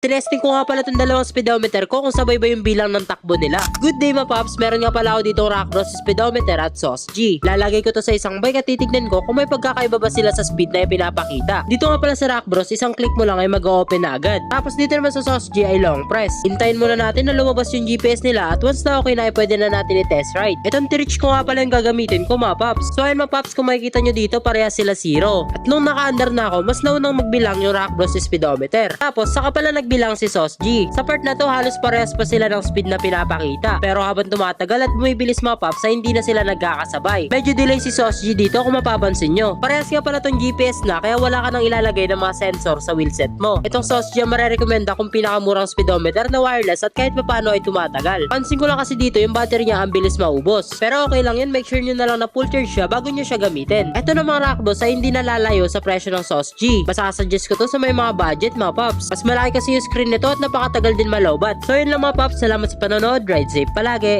Tinesting ko nga pala itong dalawang speedometer ko kung sabay ba yung bilang ng takbo nila. Good day mga paps, meron nga pala ako dito Rockbros speedometer at Sauce G. Lalagay ko to sa isang bike at titignan ko kung may pagkakaiba ba sila sa speed na ipinapakita. Dito nga pala sa Rockbros, isang click mo lang ay mag-open na agad. Tapos dito naman sa Sauce G ay long press. Hintayin muna natin na lumabas yung GPS nila at once na okay na ay pwede na natin i-test ride. Itong tirich ko nga pala yung gagamitin ko mga paps. So ayun mga paps, kung makikita nyo dito pareha sila zero. At nung naka-under na ako, mas naunang magbilang yung Rockbros speedometer. Tapos saka pala nagbilang si Sauce G. Sa part na to, halos parehas pa sila ng speed na pinapakita. Pero habang tumatagal at bumibilis mga paps, ay hindi na sila nagkakasabay. Medyo delay si Sauce G dito kung mapapansin nyo. Parehas nga pala tong GPS na kaya wala ka nang ilalagay ng mga sensor sa wheelset mo. Itong Sauce G ang marerekomenda kung pinakamurang speedometer na wireless at kahit papano ay tumatagal. Pansin ko lang kasi dito yung battery niya ang bilis maubos. Pero okay lang yun, make sure nyo na lang na full charge siya bago nyo siya gamitin. Ito na mga Rockboss ay hindi nalalayo sa presyo ng Sauce G. Masasuggest ko to sa may mga budget mga paps. Mas malaki kasi screen nito at napakatagal din malawbat. So yun lang mga paps, salamat sa panonood, ride safe palagi.